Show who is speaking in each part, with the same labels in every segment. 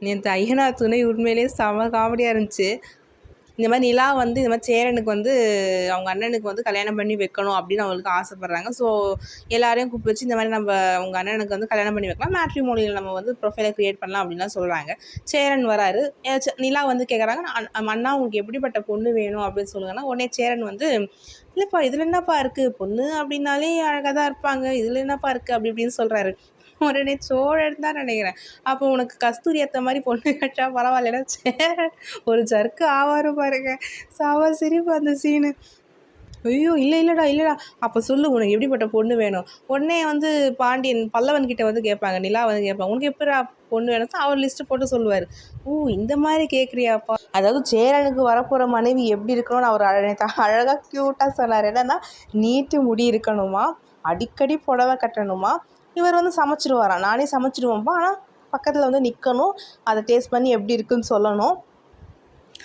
Speaker 1: நேற்று ஐயனார் துணை உண்மையிலேயே செம காமெடியாக இருந்துச்சு. இந்த மாதிரி நிலா வந்து இந்த மாதிரி சேரனுக்கு வந்து அவங்க அண்ணனுக்கு வந்து கல்யாணம் பண்ணி வைக்கணும் அப்படின்னு அவங்களுக்கு ஆசைப்பட்றாங்க. ஸோ எல்லாரையும் கூப்பிட்டு வச்சு இந்த மாதிரி நம்ம அவங்க அண்ணனுக்கு வந்து கல்யாணம் பண்ணி வைக்கலாம். மேட்ரி மொழியில் நம்ம வந்து ப்ரொஃபைலை க்ரியேட் பண்ணலாம் அப்படின்லாம் சொல்கிறாங்க சேரன் வராரு. நிலா வந்து கேட்குறாங்க அண்ணா உங்களுக்கு எப்படிப்பட்ட பொண்ணு வேணும்? அப்படின்னு சொல்லுங்கன்னா உடனே சேரன் வந்து இல்லைப்பா இதில் என்னப்பா இருக்குது பொண்ணு அப்படின்னாலே அழகாக தான் இருப்பாங்க. இதில் என்னப்பா இருக்குது அப்படி இப்படின்னு சொல்கிறாரு உடனே சோழன் தான் நினைக்கிறேன். அப்போ உனக்கு கஸ்தூரி ஏற்ற மாதிரி பொண்ணு கட்டா பரவாயில்லடா சேரன் ஒரு ஜர்க்கு ஆவாரம் பாருங்க. சாவா சிரிப்பு அந்த சீனு ஐயோ இல்லை இல்லைடா இல்லைடா. அப்போ சொல்லு உனக்கு எப்படிப்பட்ட பொண்ணு வேணும்? உடனே வந்து பாண்டியன் பல்லவன் கிட்ட வந்து கேட்பாங்க நிலா வந்து கேட்பாங்க உனக்கு எப்படா பொண்ணு வேணும்? அவர் லிஸ்ட்டு போட்டு சொல்லுவார். ஓ இந்த மாதிரி கேட்குறியாப்பா அதாவது சேரனுக்கு வரப்போகிற மனைவி எப்படி இருக்கணும்னு அவர் அழகா அழகாக க்யூட்டாக சொன்னார். என்னன்னா நீட்டு முடி இருக்கணுமா? அடிக்கடி புடவை கட்டணுமா? இவர் வந்து சமைச்சிருவாராம். நானே சமைச்சிடுவோம்ப்பா ஆனால் பக்கத்தில் வந்து நிற்கணும் அதை டேஸ்ட் பண்ணி எப்படி இருக்குன்னு சொல்லணும்.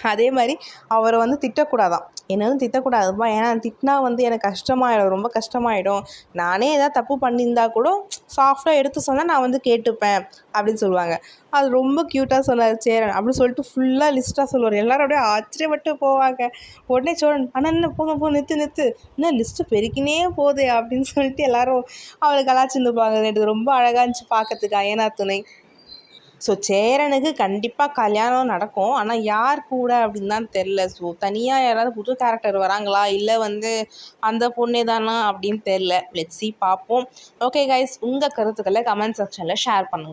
Speaker 1: அதே மாதிரி அவரை வந்து திட்டக்கூடாதான். என்னன்னு திட்டக்கூடாதுப்பா ஏன்னா திட்டினா வந்து எனக்கு கஷ்டமாயிடும். ரொம்ப கஷ்டமாயிடும். நானே ஏதாவது தப்பு பண்ணியிருந்தா கூட சாஃப்டாக எடுத்து சொன்னால் நான் வந்து கேட்டுப்பேன் அப்படின்னு சொல்லுவாங்க. அது ரொம்ப க்யூட்டாக சொன்னார் சேரன். அப்படின்னு சொல்லிட்டு ஃபுல்லாக லிஸ்ட்டாக சொல்லுவார். எல்லாரும் அப்படியே ஆச்சரியப்பட்டு போவாங்க. உடனே சோழன் ஆனால் என்ன போங்க போ நிறுத்து நிறுத்து இன்னும் லிஸ்ட்டு பெருக்கினே போதே அப்படின்னு சொல்லிட்டு எல்லாரும் அவளை கலாச்சிருந்துப்பாங்க ரொம்ப அழகாக இருந்துச்சு பார்க்கறதுக்கு. அயனா துணை. ஸோ சேரனுக்கு கண்டிப்பாக கல்யாணம் நடக்கும். ஆனால் யார் கூட அப்படின்னு தான் தெரில ஸோ தனியாக யாராவது புது கேரக்டர் வராங்களா? இல்லை வந்து அந்த பொண்ணே தானா? அப்படின்னு தெரில லெட்ஸி பார்ப்போம். ஓகே கைஸ் உங்கள் கருத்துக்களை கமெண்ட் செக்ஷனில் ஷேர் பண்ணுங்கள்